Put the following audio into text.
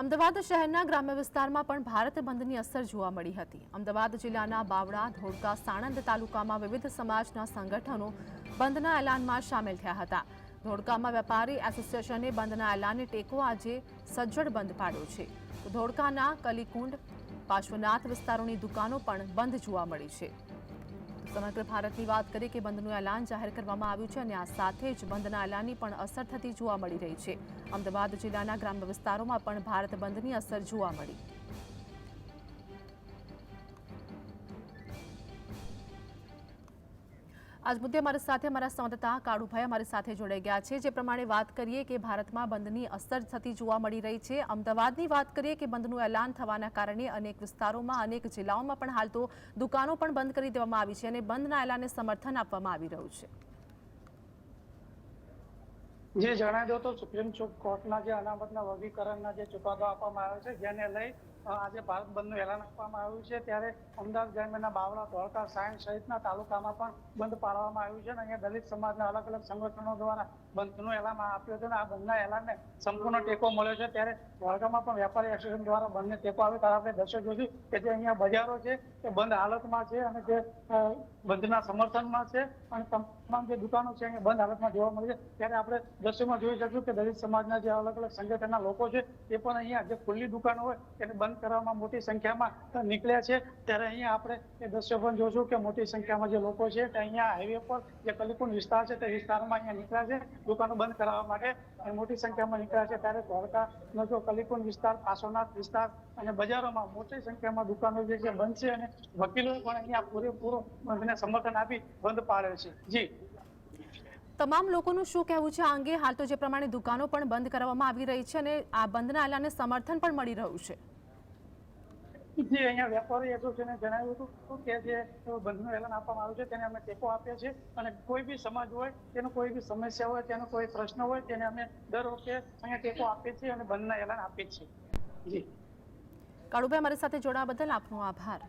અમદાવાદ શહેરના ગ્રામ્ય વિસ્તારમાં પણ ભારત બંધની અસર જોવા મળી હતી. અમદાવાદ જિલ્લાના બાવળા ધોળકા, સાણંદ તાલુકામાં વિવિધ સમાજના સંગઠનો બંધના એલાનમાં સામેલ થયા હતા. ધોળકામાં વેપારી એસોસિએશને બંધના એલાનને ટેકો આજે સજ્જડ બંધ પાડ્યો છે. ધોળકાના કલીકુંડ, પાર્શ્વનાથ વિસ્તારોની દુકાનો પણ બંધ જોવા મળી છે. સમગ્ર ભારતની વાત કરીએ કે બંધનું એલાન જાહેર કરવામાં આવ્યું છે અને આ સાથે જ બંધના એલાનની પણ અસર થતી જોવા મળી રહી છે. અમદાવાદ જિલ્લાના ગ્રામ્ય વિસ્તારોમાં પણ ભારત બંધની અસર જોવા મળી. આજ મુદ્દે અમારી સાથે અમારા સંવાદદાતા કાળુભાઈ અમારી સાથે જોડાઈ ગયા છે. જે પ્રમાણે વાત કરીએ કે ભારતમાં બંધની અસર થતી જોવા મળી રહી છે. અમદાવાદની વાત કરીએ કે બંધનું એલાન થવાના કારણે અનેક વિસ્તારોમાં, અનેક જિલ્લાઓમાં પણ હાલ તો દુકાનો પણ બંધ કરી દેવામાં આવી છે અને બંધના એલાનને સમર્થન આપવામાં આવી રહ્યું છે. જે જણાવી દો તો સુપ્રીમ કોર્ટના જે અનામતના વર્ગીકરણના જે ચુકાદો આપવામાં આવ્યો છે, જેને લઈ આજે ભારત બંધનું એલાન આપવામાં આવ્યું છે. ત્યારે અમદાવાદ ગ્રામ્યના બાવળા, ધોળકા, સાયણ સહિતના તાલુકામાં પણ બંધ પાડવામાં આવ્યું છે અને અહીંયા દલિત સમાજના અલગ અલગ સંગઠનો દ્વારા બંધનું એલાન આપ્યું હતું અને આ બંધના એલાનને સંપૂર્ણ ટેકો મળ્યો છે. ત્યારે ધોળકામાં પણ વેપારી એસોસિએશન દ્વારા બંધને ટેકો આવે ત્યારે આપણે દ્રશ્યો જોઈશું કે જે અહીંયા બજારો છે તે બંધ હાલતમાં છે અને જે બંધના સમર્થનમાં છે અને તમામ જે દુકાનો છે અહીંયા બંધ હાલતમાં જોવા મળે છે. ત્યારે આપણે દ્રશ્યમાં જોઈ શકશું કે દલિત સમાજના જે અલગ અલગ સંગઠનના લોકો છે, એ પણ અહીંયા જે ખુલ્લી દુકાનો હોય, એને બંધ કરવામાં મોટી સંખ્યામાં નીકળ્યા છે. ત્યારે અહીંયા આપણે એ દ્રશ્યો પણ જોશું કે મોટી સંખ્યામાં જે લોકો છે તે અહીંયા હાઈવે પર જે કલીકુંડ વિસ્તાર છે તે વિસ્તારમાં અહીંયા નીકળ્યા છે. દુકાનો બંધ કરાવવા માટે મોટી સંખ્યામાં નીકળ્યા છે ત્યારે ધોળકાનો જો કલીકુંડ વિસ્તાર પાસોનાથ વિસ્તાર અને બજારોમાં મોટી સંખ્યામાં દુકાનો જે છે બંધ છે અને વકીલો પણ અહીંયા પૂરેપૂરો બંધને સમર્થન આપી બંધ પાડે છે. જી. તમામ લોકોનું શું કહેવું છે આ અંગે? હાલ તો જે પ્રમાણે દુકાનો પણ બંધ કરવામાં આવી રહી છે અને આ બંધના એલાનને સમર્થન પણ મળી રહ્યું છે. જે અહીંયા વેપારી એસોસિએશને જણાવ્યું હતું કે જે બંધનું એલાન આપવામાં આવ્યું છે, તેને અમે ટેકો આપીએ છીએ. અને કોઈ બી સમાજ હોય, તેનો કોઈ બી સમસ્યા હોય, તેનો કોઈ પ્રશ્ન હોય, તેને અમે દર વખતે અહીંયા ટેકો આપીએ છીએ અને બંધના એલાન આપીએ છીએ. જી. કાળુભાઈ, અમારી સાથે જોડાવા બદલ આપનો આભાર.